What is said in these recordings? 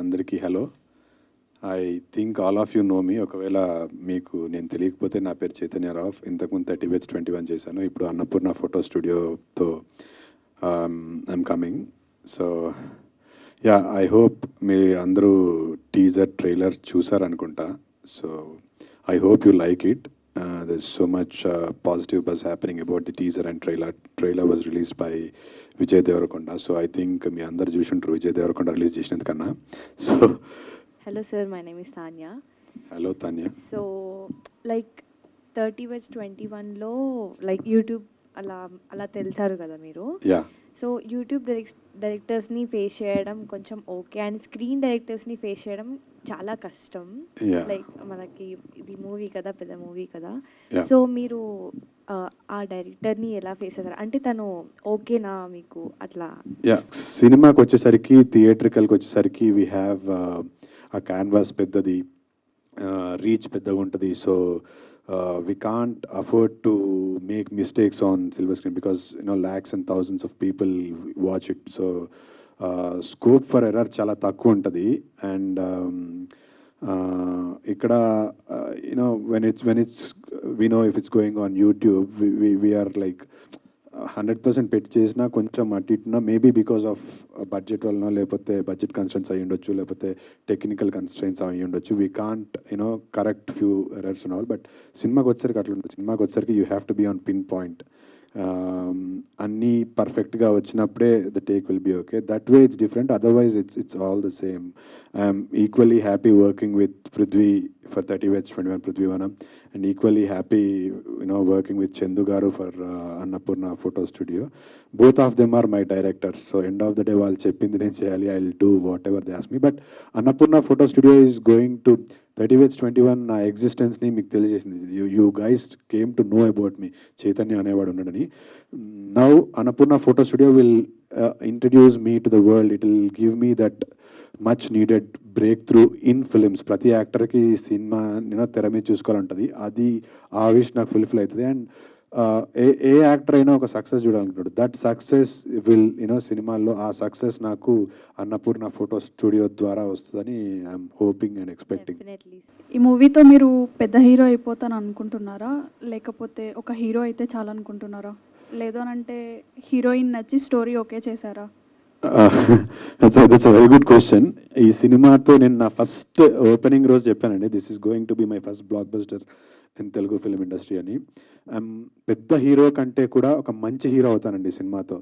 అందరికీ hello. I think all of you know మీ ఒకవేళ మీకు నేను తెలియకపోతే నా పేరు చైతన్య రావు. ఇంతకుముందు థర్టీ బెచ్ ట్వంటీ వన్ చేశాను. ఇప్పుడు Annapurna photo స్టూడియోతో I'm coming so ya I hope మీ అందరూ teaser trailer చూసారనుకుంటా. So I hope you like it there so much positive buzz happening about the teaser and trailer trailer was release by Vijay Deverakonda so I think మీ అందరు చూసుంటారు. Vijay Devarakonda release చేసినందుకన్నా. So hello sir my name is Tanya hello Tanya so like thirty weds twenty వన్లో like YouTube అలా అలా తెలిసారు కదా మీరు? Yeah so YouTube direct డైరెక్టర్స్ని ఫేస్ చేయడం కొంచెం ఓకే. అండ్ స్క్రీన్ డైరెక్టర్స్ని ఫేస్ చేయడం చాలా కష్టం. లైక్ మనకి ఇది మూవీ కదా పెద్ద మూవీ కదా. సో మీరు ఆ, ఆ డైరెక్టర్ని ఎలా ఫేస్ చేస్తారు? అంటే తను ఓకేనా మీకు అట్లా? యా సినిమాకి వచ్చేసరికి థియేట్రికల్కి వచ్చేసరికి వీ హ్యావ్ ఆ క్యాన్వాస్ పెద్దది రీచ్ పెద్దగా ఉంటుంది so we can't afford to make mistakes on silver screen because you know lakhs and thousands of people watch it so scope for error చాలా తక్కువ ఉంటుంది అండ్ ఇక్కడ you know when it's when it's we know if it's going on YouTube we're like hundred percent పెట్టి చేసినా కొంచెం అటు ఇటున maybe because of budget వలన లేకపోతే బడ్జెట్ కన్స్ట్రెంట్స్ అయ్యి ఉండొచ్చు లేకపోతే టెక్నికల్ కన్స్ట్రెంట్స్ అయ్యి ఉండొచ్చు. We can't you know correct few errors and all but సినిమాకి వచ్చేసరికి అట్లా ఉంటుంది. సినిమాకి వచ్చేసరికి you have to be on pinpoint అన్నీ పర్ఫెక్ట్గా వచ్చినప్పుడే the take will be okay that way it's different otherwise it's it's all the same I'm equally happy working with Prithvi for thirty weds twenty one Prithvi Vanam and equally happy you know working with Chandu garu for Annapurna photo studio both of them are my directors so end of the day వాళ్ళు చెప్పింది నేను చేయాలి. I will do whatever they ask me but Annapurna photo studio is going to thirty weds twenty one నా ఎగ్జిస్టెన్స్ని మీకు తెలియజేసింది. You you guys came to know about me Chaitanya అనేవాడు ఉన్నాడని. Now Annapurna photo studio will introduce me to the world it will give me that much needed breakthrough in films ప్రతి యాక్టర్కి సినిమా నేను తెర మీద చూసుకోవాలంటుంది. అది ఆ విష్ నాకు ఫుల్ఫిల్ అవుతుంది. అండ్ ఏ ఏ యాక్టర్ అయినా ఒక success చూడాలనుకుంటాడు. That success will you know సినిమాల్లో ఆ సక్సెస్ నాకు అన్నపూర్ణ ఫోటో స్టూడియో ద్వారా వస్తుందని ఐఎమ్ హోపింగ్ అండ్ ఎక్స్పెక్టింగ్ ఈ మూవీతో మీరు పెద్ద హీరో అయిపోతాను అనుకుంటున్నారా? లేకపోతే ఒక హీరో అయితే చాలనుకుంటున్నారా? లేదు అని అంటే హీరోయిన్ నచ్చి స్టోరీ ఓకే చేశారా? That's a very good question ఈ సినిమాతో నేను నా ఫస్ట్ ఓపెనింగ్ రోజు చెప్పానండి. This is going to be my first blockbuster in Telugu film industry అని. I'm పెద్ద హీరో కంటే కూడా ఒక మంచి హీరో అవుతానండి సినిమాతో.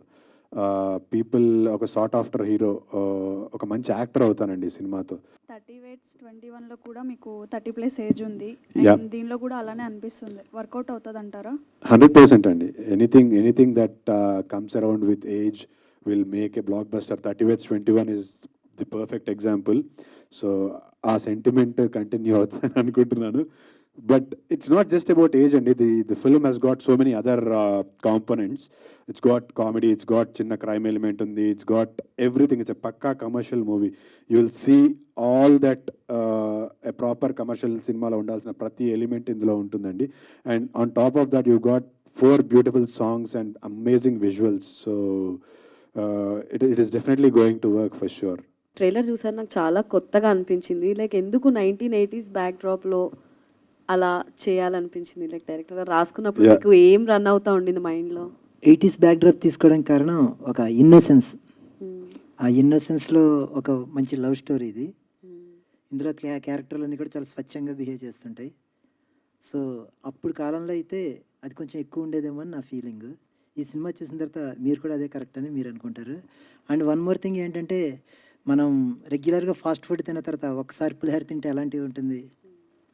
పీపుల్ ఒక సార్ట్ ఆఫ్టర్ హీరో ఒక మంచి యాక్టర్ అవుతానండి ఈ సినిమాతో. థర్టీ వెయిట్స్ ట్వంటీ వన్లో కూడా మీకు థర్టీ ప్లస్ ఏజ్ ఉంది. దీనిలో కూడా అలానే అనిపిస్తుంది. వర్కౌట్ అవుతుంది అంటారా హండ్రెడ్ పర్సెంట్ అండి. Anything anything that comes around with age will make a blockbuster thirty weds twenty one is the perfect example so ఆ సెంటిమెంట్ కంటిన్యూ అవుతుందని అనుకుంటున్నాను. But it's not just about age అండి the the film has got so many other components it's got comedy it's got చిన్న crime element ఉంది it's got everything it's a pakka commercial movie you will see all that a proper commercial సినిమాలో ఉండాల్సిన ప్రతి element ఇందులో ఉంటుందండి. And on top of that you got four beautiful songs and amazing visuals so it it is definitely going to work for sure trailer చూసారు నాకు చాలా కొత్తగా అనిపించింది. లైక్ ఎందుకు నైన్టీన్ ఎయిటీస్ బ్యాక్ డ్రాప్లో అలా చేయాలనిపించింది. లైక్ డైరెక్టర్గా రాసుకున్నప్పుడు. మీకు ఏం రన్ అవుతా ఉండింది మైండ్లో ఎయిటీస్ బ్యాక్డ్రాప్ తీసుకోవడానికి కారణం ఒక ఇన్నోసెన్స్ ఆ ఇన్నోసెన్స్లో ఒక మంచి లవ్ స్టోరీ ఇది. ఇందులో క్యా క్యారెక్టర్లన్నీ కూడా చాలా స్వచ్ఛంగా బిహేవ్ చేస్తుంటాయి. సో అప్పుడు కాలంలో అయితే అది కొంచెం ఎక్కువ ఉండేదేమో అని నా ఫీలింగ్ ఈ సినిమా చూసిన తర్వాత మీరు కూడా అదే కరెక్ట్ అని మీరు అనుకుంటారు. అండ్ వన్ మోర్ థింగ్ ఏంటంటే మనం రెగ్యులర్గా ఫాస్ట్ ఫుడ్ తిన్న తర్వాత ఒకసారి పులిహోర తింటే ఎలాంటివి ఉంటుంది?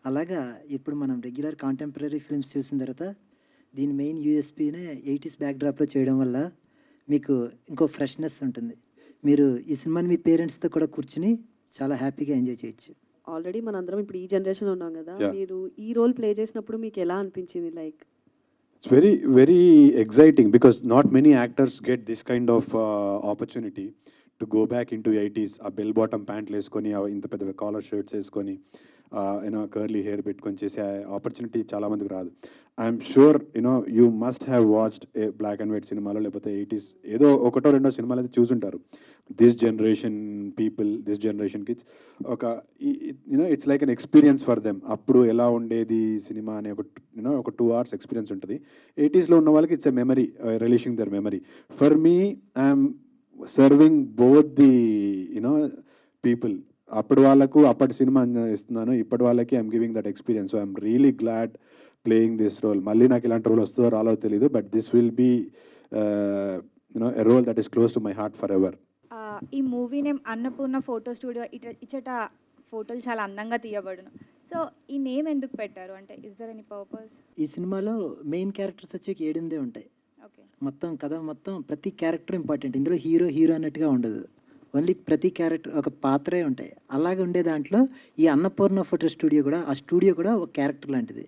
అలాగా ఇప్పుడు మనం రెగ్యులర్ కాంటెంపరీ ఫిల్మ్స్ చూసిన తర్వాత దీని మెయిన్ యూఎస్పీనే ఎయిటీస్ బ్యాక్డ్రాప్లో చేయడం వల్ల మీకు ఇంకో ఫ్రెష్నెస్ ఉంటుంది మీరు ఈ సినిమాని మీ పేరెంట్స్తో కూడా కూర్చుని చాలా హ్యాపీగా ఎంజాయ్ చేయొచ్చు ఆల్రెడీ మనందరం ఇప్పుడు ఈ జనరేషన్లో ఉన్నాం కదా. మీరు ఈ రోల్ ప్లే చేసినప్పుడు మీకు ఎలా అనిపించింది like It's very, very exciting because not many actors get this kind of uh, opportunity to go back into 80s. ఆ బెల్ బాటమ్ ప్యాంట్లు వేసుకొని ఇంత పెద్ద కాలర్ షర్ట్స్ వేసుకొని యూనో కర్లీ హెయిర్ పెట్టుకొని చేసే ఆపర్చునిటీ చాలామందికి రాదు. I'm sure you know you must have watched a black and white సినిమాలో లేకపోతే ఎయిటీస్ ఏదో ఒకటో రెండో సినిమాలు అయితే చూసుంటారు. This generation people this generation kids ఒక you know it's like an experience for them అప్పుడు ఎలా ఉండేది సినిమా అనే ఒక యూనో ఒక టూ అవర్స్ ఎక్స్పీరియన్స్ ఉంటుంది. ఎయిటీస్లో ఉన్న వాళ్ళకి it's a memory relishing their memory for me I'm serving both the you know people అప్పటి వాళ్ళకు అప్పటి సినిమా ఇస్తున్నాను. ఇప్పటి వాళ్ళకి I'm giving that experience so I'm really glad playing this role మళ్ళీ నాకు ఇలాంటి రోల్ వస్తుందో రాలో తెలియదు but this will be you know a role that is close to my heart forever ఈ movie name Annapurna photo studio ఇట ఇచ్చట ఫోటోలు చాలా అందంగా తీయబడును. సో ఈ నేమ్ ఎందుకు పెట్టారు? అంటే ఇస్ దర్ ఎనీ పర్పస్ ఈ సినిమాలో మెయిన్ క్యారెక్టర్స్ వచ్చి ఏడిందే ఉంటాయి. ఓకే మొత్తం కథ మొత్తం ప్రతి క్యారెక్టర్ ఇంపార్టెంట్ ఇందులో హీరో హీరో అన్నట్టుగా ఉండదు. ఓన్లీ ప్రతి క్యారెక్టర్ ఒక పాత్రే ఉంటాయి. అలాగే ఉండే దాంట్లో ఈ అన్నపూర్ణ ఫోటో స్టూడియో కూడా ఆ స్టూడియో కూడా ఒక క్యారెక్టర్ లాంటిది.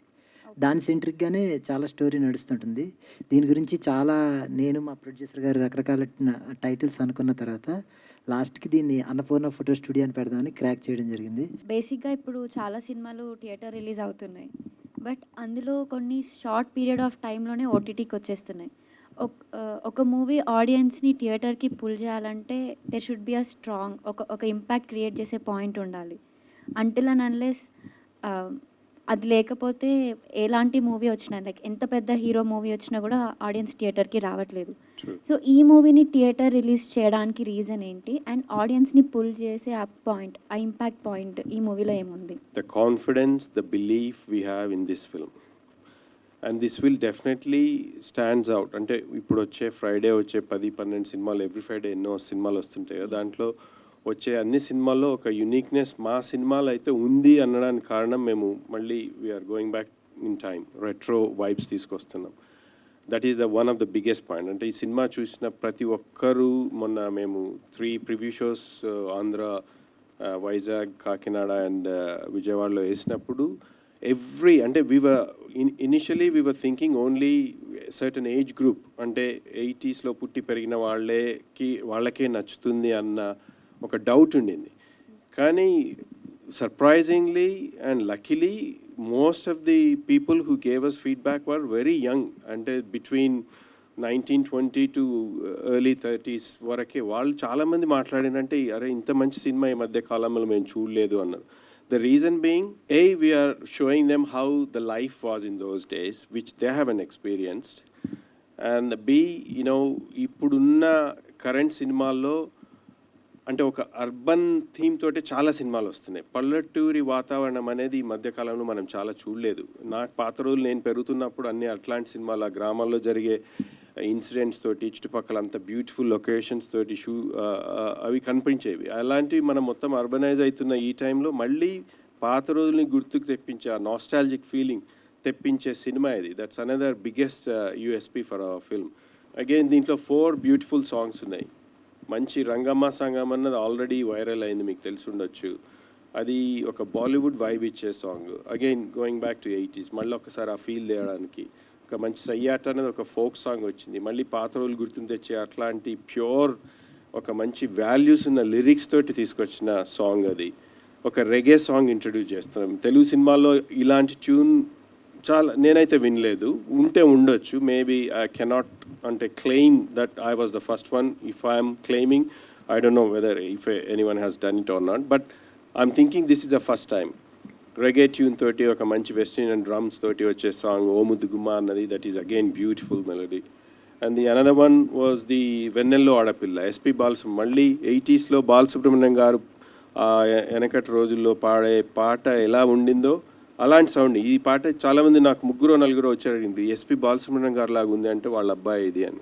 దాని సెంట్రిక్గానే చాలా స్టోరీ నడుస్తుంటుంది. దీని గురించి చాలా నేను మా ప్రొడ్యూసర్ గారు రకరకాల టైటిల్స్ అనుకున్న తర్వాత లాస్ట్కి దీన్ని అన్నపూర్ణ ఫోటో స్టూడియో అని పెడదామని క్రాక్ చేయడం జరిగింది. బేసిక్గా ఇప్పుడు చాలా సినిమాలు థియేటర్ రిలీజ్ అవుతున్నాయి. బట్ అందులో కొన్ని షార్ట్ పీరియడ్ ఆఫ్ టైంలోనే ఓటీటీకి వచ్చేస్తున్నాయి ఒక మూవీ ఆడియన్స్ని థియేటర్కి పుల్ చేయాలంటే there should be a strong ఒక ఒక ఇంపాక్ట్ క్రియేట్ చేసే పాయింట్ ఉండాలి. అంటిల్ అండ్ అన్లెస్ అది లేకపోతే ఎలాంటి మూవీ వచ్చినా లైక్ ఎంత పెద్ద హీరో మూవీ వచ్చినా కూడా ఆడియన్స్ థియేటర్కి రావట్లేదు. సో ఈ మూవీని థియేటర్ రిలీజ్ చేయడానికి రీజన్ ఏంటి? అండ్ ఆడియన్స్ని పుల్ చేసే ఆ పాయింట్ ఆ ఇంపాక్ట్ పాయింట్ ఈ మూవీలో ఏముంది? The confidence, the belief we have in this film. And this will definitely stands out అంటే ఇప్పుడు వచ్చే ఫ్రైడే వచ్చే పది పన్నెండు సినిమాలు ఎవ్రీ ఫ్రైడే ఎన్నో సినిమాలు వస్తుంటాయి దాంట్లో వచ్చే అన్ని సినిమాల్లో ఒక యునిక్నెస్ మా సినిమాలో అయితే ఉంది అనడానికి కారణం మేము మళ్ళీ we are going back in time retro vibes తీసుకొస్తున్నాం. That is the one of the biggest point అంటే ఈ సినిమా చూసిన ప్రతి ఒక్కరూ మొన్న మేము three preview shows Andhra Vizag Kakinada and విజయవాడలో వేసినప్పుడు ఎవ్రీ అంటే we're initially we're thinking only certain age group అంటే ఎయిటీస్లో పుట్టి పెరిగిన వాళ్ళకి వాళ్ళకే నచ్చుతుంది అన్న ఒక డౌట్ ఉండింది. కానీ surprisingly and luckily most of the people who gave us feedback were very young అంటే between nineteen twenty to early thirties వరకే వాళ్ళు చాలామంది మాట్లాడినంటే అరే ఇంత మంచి సినిమా ఈ మధ్య కాలంలో మేము చూడలేదు అన్నారు. The reason being a we are showing how the life was in in days which they have haven't experienced and be you know ఇప్పుడున్న కరెంట్ సినిమాల్లో అంటే ఒక అర్బన్ థీమ్ తోటే చాలా సినిమాలు వస్తున్నాయి. పల్లెటూరి వాతావరణం అనేది ఈ మధ్యకాలంలో మనం చాలా చూడలేదు. నాకు పాత రోజులు నేను పెరుగుతున్నప్పుడు అన్ని అట్లాంటి సినిమాలు ఆ గ్రామాల్లో జరిగే ఇన్సిడెంట్స్ తోటి చుట్టుపక్కల అంత బ్యూటిఫుల్ లొకేషన్స్ తోటి షూ అవి కనిపించేవి. అలాంటివి మనం మొత్తం అర్బనైజ్ అవుతున్న ఈ టైంలో మళ్ళీ పాత రోజుల్ని గుర్తుకు తెప్పించే ఆ నాస్టాలజిక్ ఫీలింగ్ తెప్పించే సినిమా ఇది. That's another biggest USP for our film again దీంట్లో ఫోర్ బ్యూటిఫుల్ సాంగ్స్ ఉన్నాయి. మంచి రంగమ్మ సంగం అన్నది ఆల్రెడీ వైరల్ అయింది మీకు తెలిసి ఉండొచ్చు. అది ఒక బాలీవుడ్ వైబ్ ఇచ్చే song again going back to eighties మళ్ళీ ఒకసారి ఆ ఫీల్ తేయడానికి ఒక మంచి సయ్యాట అనేది ఒక ఫోక్ సాంగ్ వచ్చింది. మళ్ళీ పాత రోజులు గుర్తుని తెచ్చే అట్లాంటి ప్యూర్ ఒక మంచి వాల్యూస్ ఉన్న లిరిక్స్ తోటి తీసుకొచ్చిన సాంగ్ అది. ఒక రెగే సాంగ్ ఇంట్రడ్యూస్ చేస్తున్నాం. తెలుగు సినిమాల్లో ఇలాంటి ట్యూన్ చాలా నేనైతే వినలేదు. ఉంటే ఉండొచ్చు. మేబీ ఐ కెనాట్ అంటే claim that I was the first one. If I'm claiming I don't know whether if anyone has done it or not. But I'm thinking this is the first time reggae tune తోటి ఒక మంచి western and drums తోటి వచ్చే song ఓ ముద్దుగుమ్మ అన్నది that is again beautiful melody and the another one was the వెన్నెల్లో ఆడపిల్ల SP బాలసు మళ్ళీ ఎయిటీస్లో బాలసుబ్రహ్మణ్యం గారు వెనకటి రోజుల్లో పాడే పాట ఎలా ఉండిందో అలాంటి సౌండ్ ఈ పాట చాలామంది నాకు ముగ్గురు నలుగురు వచ్చారు అడిగింది ఎస్పి బాలసుబ్రహ్మణ్యం గారు లాగా ఉంది అంటే వాళ్ళ అబ్బాయి ఇది అని.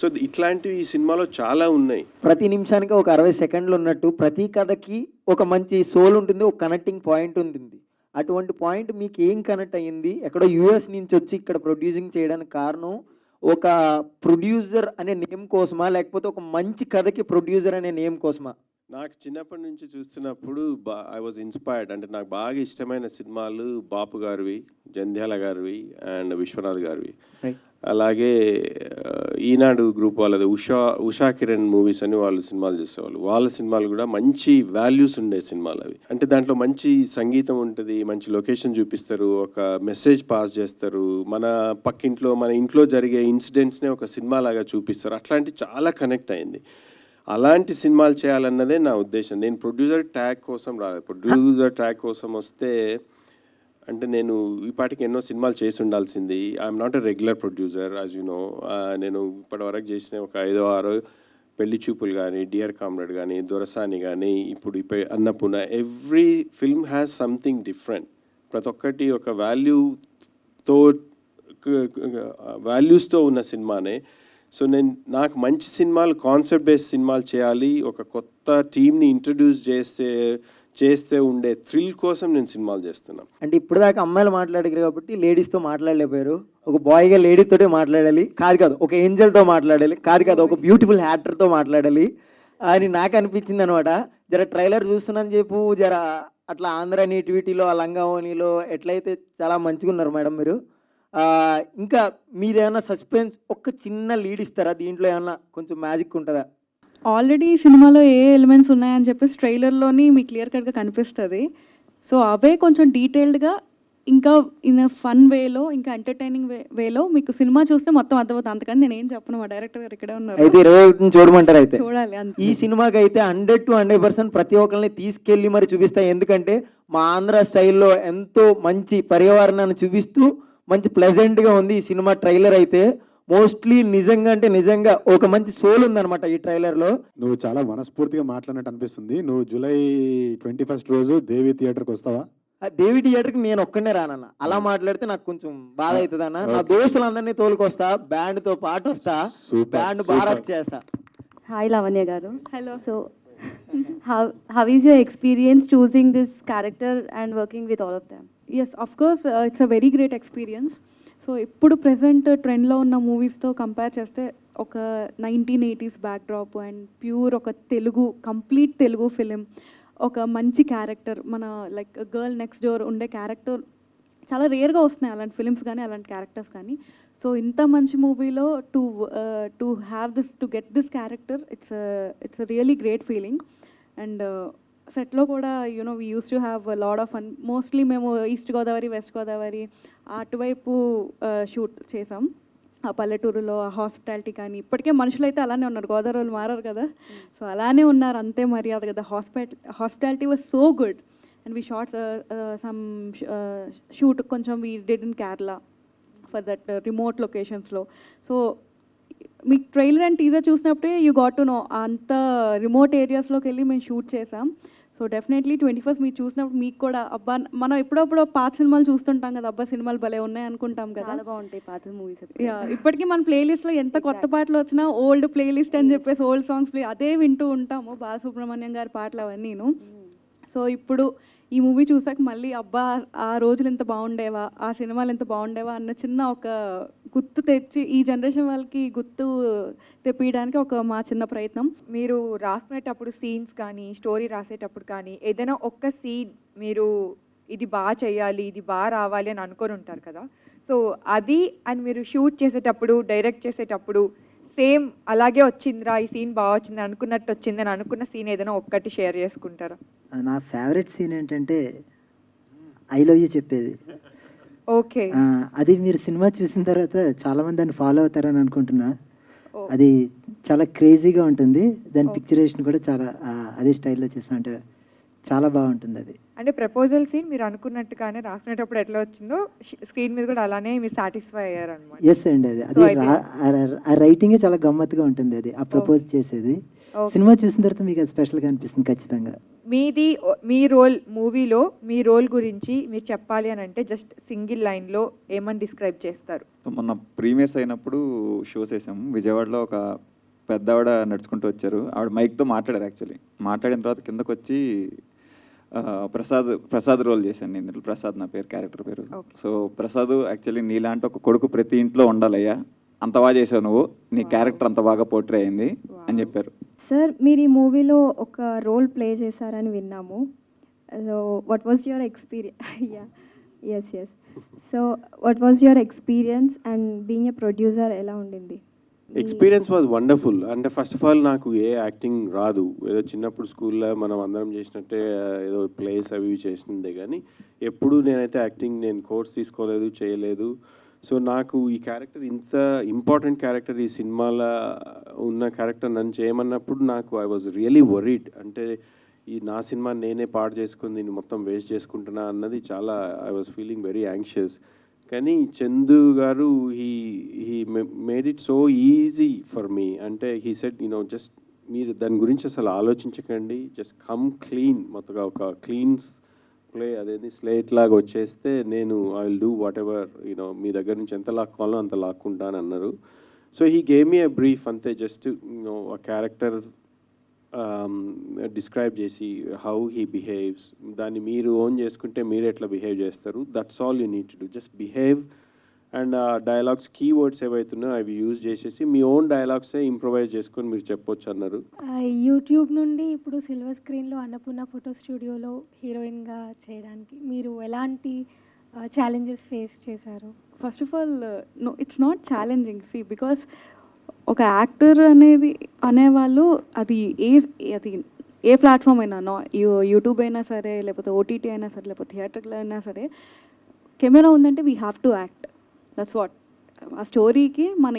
సో ఇట్లాంటివి ఈ సినిమాలో చాలా ఉన్నాయి. ప్రతి నిమిషానికి ఒక అరవై సెకండ్లు ఉన్నట్టు ప్రతి కథకి ఒక మంచి సోల్ ఉంటుంది ఒక కనెక్టింగ్ పాయింట్ ఉంటుంది. అటువంటి పాయింట్ మీకు ఏం కనెక్ట్ అయ్యింది? ఎక్కడో యూఎస్ నుంచి వచ్చి ఇక్కడ ప్రొడ్యూసింగ్ చేయడానికి కారణం ఒక ప్రొడ్యూసర్ అనే నేమ్ కోసమా? లేకపోతే ఒక మంచి కథకి ప్రొడ్యూసర్ అనే నేమ్ కోసమా? నాకు చిన్నప్పటి నుంచి చూస్తున్నప్పుడు బా ఐ వాజ్ ఇన్స్పైర్డ్ అంటే నాకు బాగా ఇష్టమైన సినిమాలు బాపు గారివి జంధ్యాల గారివి అండ్ విశ్వనాథ్ గారివి. అలాగే ఈనాడు గ్రూప్ వాళ్ళది ఉషా ఉషా కిరణ్ మూవీస్ అని వాళ్ళు సినిమాలు చేసేవాళ్ళు. వాళ్ళ సినిమాలు కూడా మంచి వాల్యూస్ ఉండే సినిమాలు అవి. అంటే దాంట్లో మంచి సంగీతం ఉంటుంది మంచి లొకేషన్ చూపిస్తారు ఒక మెసేజ్ పాస్ చేస్తారు మన పక్కింట్లో మన ఇంట్లో జరిగే ఇన్సిడెంట్స్నే ఒక సినిమా లాగా చూపిస్తారు. అట్లాంటి చాలా కనెక్ట్ అయింది. అలాంటి సినిమాలు చేయాలన్నదే నా ఉద్దేశం. నేను ప్రొడ్యూసర్ ట్యాగ్ కోసం రాలేదు. ప్రొడ్యూసర్ ట్యాగ్ కోసం వస్తే అంటే నేను ఈ పాటికి ఎన్నో సినిమాలు చేసి ఉండాల్సింది. I'm not a regular producer as you know నేను ఇప్పటివరకు చేసిన ఒక ఐదో ఆరో పెళ్ళి చూపులు కానీ డియర్ కామ్రేడ్ కానీ దొరసాని కానీ ఇప్పుడు ఇప్పుడు Annapurna every film has something different ప్రతి ఒక్కటి ఒక వాల్యూతో వాల్యూస్తో ఉన్న సినిమానే. సో నేను నాకు మంచి సినిమాలు కాన్సెప్ట్ బేస్డ్ సినిమాలు చేయాలి. ఒక కొత్త టీమ్ని ఇంట్రడ్యూస్ చేస్తే చేస్తే ఉండే థ్రిల్ కోసం నేను సినిమాలు చేస్తున్నాను అంటే ఇప్పుడు దాకా అమ్మాయిలు మాట్లాడారు కాబట్టి లేడీస్తో మాట్లాడలేకపోయారు. ఒక బాయ్గా లేడీతోటే మాట్లాడాలి. కాదు కాదు ఒక ఏంజల్తో మాట్లాడాలి. కాదు కాదు ఒక బ్యూటిఫుల్ యాక్టర్తో మాట్లాడాలి. అని నాకు అనిపించింది అనమాట జర ట్రైలర్ చూస్తున్నాను చెప్పు జర అట్లా ఆంధ్ర నేటివిటీలో ఆ లంగావోనిలో ఎట్లయితే చాలా మంచిగా ఉన్నారు మేడం మీరు. ఇంకా మీదేమన్నా సస్పెన్స్ ఒక్క చిన్న లీడ్ ఇస్తారా? దీంట్లో ఏమన్నా కొంచెం మ్యాజిక్ ఉంటుందా? ఆల్రెడీ సినిమాలో ఏ ఎలిమెంట్స్ ఉన్నాయని చెప్పేసి ట్రైలర్లోని మీకు క్లియర్ కట్గా కనిపిస్తుంది. సో అవే కొంచెం డీటెయిల్డ్గా ఇంకా ఇన్ ఫన్ వేలో ఇంకా ఎంటర్టైనింగ్ వే వేలో మీకు సినిమా చూస్తే మొత్తం అర్థమవుతుంది. అందుకని నేను ఏం చెప్పను మా డైరెక్టర్ గారు ఇక్కడే ఉన్నారు. అయితే ఇరవై ఒకటిని చూడమంటారు అయితే. చూడాలి అంతే. ఈ సినిమాకి అయితే హండ్రెడ్ టు హండ్రెడ్ పర్సెంట్ ప్రతి ఒక్కరిని తీసుకెళ్ళి మరి చూపిస్తాయి ఎందుకంటే మా ఆంధ్ర స్టైల్లో ఎంతో మంచి పర్యావరణాన్ని చూపిస్తూ మంచి ప్లెజెంట్గా ఉంది ఈ సినిమా ట్రైలర్ అయితే. మోస్ట్లీ నిజంగా అంటే నిజంగా ఒక మంచి సోల్ ఉందన్నమాట ఈ ట్రైలర్లో నువ్వు చాలా మనస్ఫూర్తిగా మాట్లాడినట్టు అనిపిస్తుంది. నువ్వు జూలై ట్వంటీ ఫస్ట్ రోజు దేవి థియేటర్కి వస్తావా? ఆ దేవి థియేటర్కి నేను ఒక్కనే రానన్న. అలా మాట్లాడితే నాకు కొంచెం బాధ అవుతుంది అన్న నా దోస్తులందరినీ తోలుకొస్తా బ్యాండ్తో పాటు వస్తా Super, బ్యాండ్ super. భారత్ చేస్తా. Hi Lavanya garu. Hello so how how is your experience choosing this character and working with all of them yes of course it's a very great experience so ఇప్పుడు present ట్రెండ్లో ఉన్న మూవీస్తో compare చేస్తే ఒక nineteen eighties backdrop and pure ఒక Telugu complete Telugu film ఒక మంచి character మన లైక్ గర్ల్ నెక్స్ట్ డోర్ ఉండే క్యారెక్టర్ చాలా రేర్గా వస్తున్నాయి అలాంటి ఫిలిమ్స్ కానీ అలాంటి క్యారెక్టర్స్ కానీ. సో ఇంత మంచి మూవీలో to to have this to get this character it's it's really great feeling. And సెట్లో కూడా you know we used to have lot of fun mostly మేము ఈస్ట్ గోదావరి వెస్ట్ గోదావరి అటువైపు షూట్ చేసాం. ఆ పల్లెటూరులో ఆ హాస్పిటాలిటీ కానీ ఇప్పటికే మనుషులు అయితే అలానే ఉన్నారు. గోదావరి వాళ్ళు మారారు కదా. సో అలానే ఉన్నారు. అంతే మర్యాద కదా. Hospital hospitality was so good and we shot some shoot కొంచెం we did in Kerala for that remote లొకేషన్స్లో so మీకు ట్రైలర్ అండ్ టీజర్ చూసినప్పుడే యూ గాట్ టు నో అంత రిమోట్ ఏరియాస్లోకి వెళ్ళి మేము షూట్ చేసాం. సో డెఫినెట్లీ ట్వంటీ ఫస్ట్ మీరు చూసినప్పుడు మీకు కూడా అబ్బా మనం ఎప్పుడప్పుడు పాత సినిమాలు చూస్తుంటాం కదా అబ్బా సినిమాలు భలే ఉన్నాయి అనుకుంటాం కదా. బాగుంటాయి పాత మూవీస్ ఇప్పటికీ మన ప్లేలిస్ట్లో ఎంత కొత్త పాటలు వచ్చినా ఓల్డ్ ప్లేలిస్ట్ అని చెప్పేసి ఓల్డ్ సాంగ్స్ ప్లే అదే వింటూ ఉంటాము బాలసుబ్రహ్మణ్యం గారి పాటలు అవన్నీను. సో ఇప్పుడు ఈ మూవీ చూసాక మళ్ళీ అబ్బా ఆ రోజులు ఎంత బాగుండేవా ఆ సినిమాలు ఎంత బాగుండేవా అన్న చిన్న ఒక గుర్తు తెచ్చి ఈ జనరేషన్ వాళ్ళకి గుర్తు తెప్పియడానికి ఒక మా చిన్న ప్రయత్నం. మీరు రాసుకునేటప్పుడు సీన్స్ కానీ స్టోరీ రాసేటప్పుడు కానీ ఏదైనా ఒక్క సీన్ మీరు ఇది బాగా చేయాలి ఇది బాగా రావాలి అని అనుకొని ఉంటారు కదా. సో అది అండ్ మీరు షూట్ చేసేటప్పుడు డైరెక్ట్ చేసేటప్పుడు సేమ్ అలాగే వచ్చిందిరా ఈ సీన్ బాగా వచ్చింది అనుకున్నట్టు వచ్చింది అని అనుకున్న సీన్ ఏదైనా ఒక్కటి షేర్ చేసుకుంటారా? నా ఫేవరెట్ సీన్ ఏంటంటే ఐ లవ్ యూ చెప్పేది. ఓకే అది మీరు సినిమా చూసిన తర్వాత చాలా మంది దాన్ని ఫాలో అవుతారని అనుకుంటున్నా. ఓ. అది చాలా క్రేజీగా ఉంటుంది. దాని పిక్చరేషన్ కూడా చాలా అదే స్టైల్లో చేస్తా అంటే చాలా బాగుంటుంది అది. అంటే ప్రపోజల్ సీన్ మీరు అనుకున్నట్టుగానే రాసుకునేటప్పుడు ఎట్లా వచ్చిందో స్క్రీన్ మీద కూడా అలానే మీరు సాటిస్ఫై అయ్యారనమాట ఎస్ అండి అది. అది రైటింగే చాలా గమ్మత్తుగా ఉంటుంది అది ఆ ప్రపోజ్ చేసేది. సినిమా చూసిన తర్వాత మీకు అది స్పెషల్గా అనిపిస్తుంది ఖచ్చితంగా. మీది మీ రోల్ మూవీలో మీ రోల్ గురించి మీరు చెప్పాలి అని అంటే జస్ట్ సింగిల్ లైన్లో ఏమని డిస్క్రైబ్ చేస్తారు? సో మొన్న ప్రీమియర్స్ అయినప్పుడు షోస్ వేసాము విజయవాడలో ఒక పెద్ద ఆవిడ నడుచుకుంటూ వచ్చారు. ఆవిడ మైక్తో మాట్లాడారు యాక్చువల్లీ. మాట్లాడిన తర్వాత కిందకు వచ్చి ప్రసాద్ ప్రసాద్ రోల్ చేశాను నేను. ప్రసాద్ నా పేరు క్యారెక్టర్ పేరు. సో ప్రసాద్ యాక్చువల్లీ నీలాంటి ఒక కొడుకు ప్రతి ఇంట్లో ఉండాలయ్యా. అంత బాగా చేసావు నువ్వు. నీ క్యారెక్టర్ అంత బాగా పోర్ట్రే అయింది అని చెప్పారు. సార్ మీరు ఈ మూవీలో ఒక రోల్ ప్లే చేశారని విన్నాము. So what was your experience yeah yes yes so what was your experience and being a producer ఎలా ఉండింది? ఎక్స్పీరియన్స్ వాజ్ వండర్ఫుల్ అంటే ఫస్ట్ ఆఫ్ ఆల్ నాకు ఏ యాక్టింగ్ రాదు. ఏదో చిన్నప్పుడు స్కూల్లో మనం అందరం చేసినట్టే ఏదో ప్లేస్ అవి ఇవి చేసిందే కానీ ఎప్పుడు నేనైతే యాక్టింగ్ నేను కోర్స్ తీసుకోలేదు చేయలేదు. సో నాకు ఈ క్యారెక్టర్ ఇంత ఇంపార్టెంట్ క్యారెక్టర్ ఈ సినిమాలో ఉన్న క్యారెక్టర్ నన్ను చేయమన్నప్పుడు నాకు ఐ వాజ్ రియలీ వరీడ్ అంటే ఈ నా సినిమా నేనే పాడు చేసుకుని దీన్ని మొత్తం వేస్ట్ చేసుకుంటున్నా అన్నది చాలా I was feeling very anxious కానీ Chandu garu he he made it so easy for me అంటే హీ సెట్ యూనో జస్ట్ మీరు దాని గురించి అసలు ఆలోచించకండి. జస్ట్ కమ్ క్లీన్ మొత్తగా ఒక క్లీన్స్ ప్లే అదేది? స్లేట్ లాగా వచ్చేస్తే నేను I will do whatever you know మీ దగ్గర నుంచి ఎంత లాక్కోవాలో అంత లాక్కుంటాను అన్నారు. So he gave me a brief అంతే జస్ట్ యూనో ఆ క్యారెక్టర్ డిస్క్రైబ్ చేసి హౌ హీ బిహేవ్స్ దాన్ని మీరు ఓన్ చేసుకుంటే మీరు ఎట్లా బిహేవ్ చేస్తారు? That's all you need to do just behave and ఆ డైలాగ్స్ కీ వర్డ్స్ ఏవైతున్నాయో అవి యూజ్ చేసేసి మీ ఓన్ డైలాగ్సే ఇంప్రొవైజ్ చేసుకొని మీరు చెప్పొచ్చు అన్నారు. యూట్యూబ్ నుండి ఇప్పుడు సిల్వర్ స్క్రీన్లో అన్నపూర్ణ ఫోటో స్టూడియోలో హీరోయిన్గా చేయడానికి మీరు ఎలాంటి ఛాలెంజెస్ ఫేస్ చేశారు? First of all no it's not challenging see because ఒక యాక్టర్ అనేది అనేవాళ్ళు అది ఏ అది ఏ ప్లాట్ఫామ్ అయినా నా యూ- యూట్యూబ్ అయినా సరే లేకపోతే ఓటీటీ అయినా సరే లేకపోతే థియేటర్లో అయినా సరే కెమెరా ఉందంటే we have to act that's what ఆ స్టోరీకి మన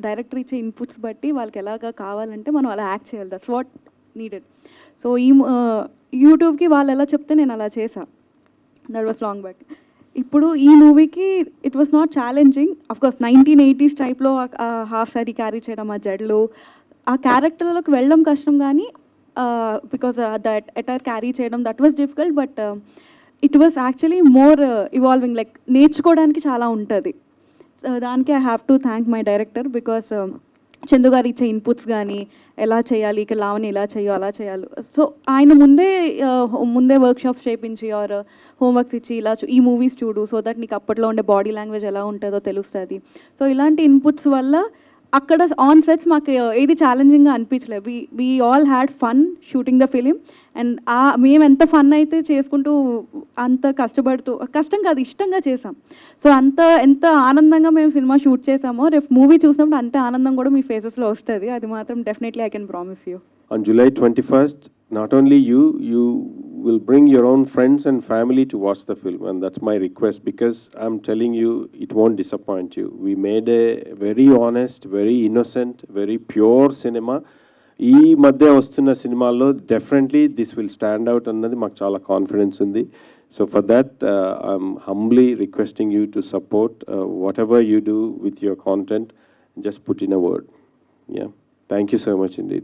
డైరెక్టర్ ఇచ్చే ఇన్పుట్స్ బట్టి వాళ్ళకి ఎలాగా కావాలంటే మనం అలా యాక్ట్ చేయాలి. దట్స్ వాట్ నీడెడ్ సో ఈ యూట్యూబ్కి వాళ్ళు ఎలా చెప్తే నేను అలా చేసా దట్ వాస్ లాంగ్ బ్యాక్ ఇప్పుడు ఈ మూవీకి it was not challenging of course nineteen eighties టైప్లో హాఫ్ సారీ క్యారీ చేయడం ఆ జడ్లు ఆ క్యారెక్టర్లోకి వెళ్ళడం కష్టం కానీ బికాస్ దట్ ఎటర్ క్యారీ చేయడం that was difficult but it was actually more evolving like నేర్చుకోవడానికి చాలా ఉంటుంది. దానికి I have to thank my director because Chandu garu ఇచ్చే ఇన్పుట్స్ కానీ ఎలా చేయాలి ఇక లావని ఎలా చేయో అలా చేయాలి. సో ఆయన ముందే uh, ముందే వర్క్షాప్స్ చేయించి ఆర్ హోంవర్క్స్ ఇచ్చి ఇలా చూ- ఈ మూవీస్ చూడు సో దట్ నీకు అప్పట్లో ఉండే బాడీ లాంగ్వేజ్ ఎలా ఉంటుందో తెలుస్తుంది. సో ఇలాంటి ఇన్పుట్స్ వల్ల అక్కడ ఆన్ సెట్స్ మాకు uh, ఏది ఛాలెంజింగ్గా అనిపించలేదు we we all had fun shooting the film and ఆ మేము ఎంత ఫన్ అయితే చేసుకుంటూ అంత కష్టపడుతూ కష్టం కాదు ఇష్టంగా చేసాం సో అంత ఎంత ఆనందంగా మేము సినిమా షూట్ చేసామో రేపు మూవీ చూసినప్పుడు అంతే ఆనందం కూడా మీ ఫేసెస్లో వస్తుంది అది మాత్రం definitely I can promise you on July 21st, not only you, you will bring your own friends and family to watch the film, and that's my request because I'm telling you, it won't disappoint you. We made a very honest, very innocent, very pure cinema. ఈ మధ్య వస్తున్న సినిమాల్లో definitely this will stand out అన్నది మాకు చాలా confidence ఉంది. So for that I'm humbly requesting you to support whatever you do with your content just put in a word yeah thank you so much indie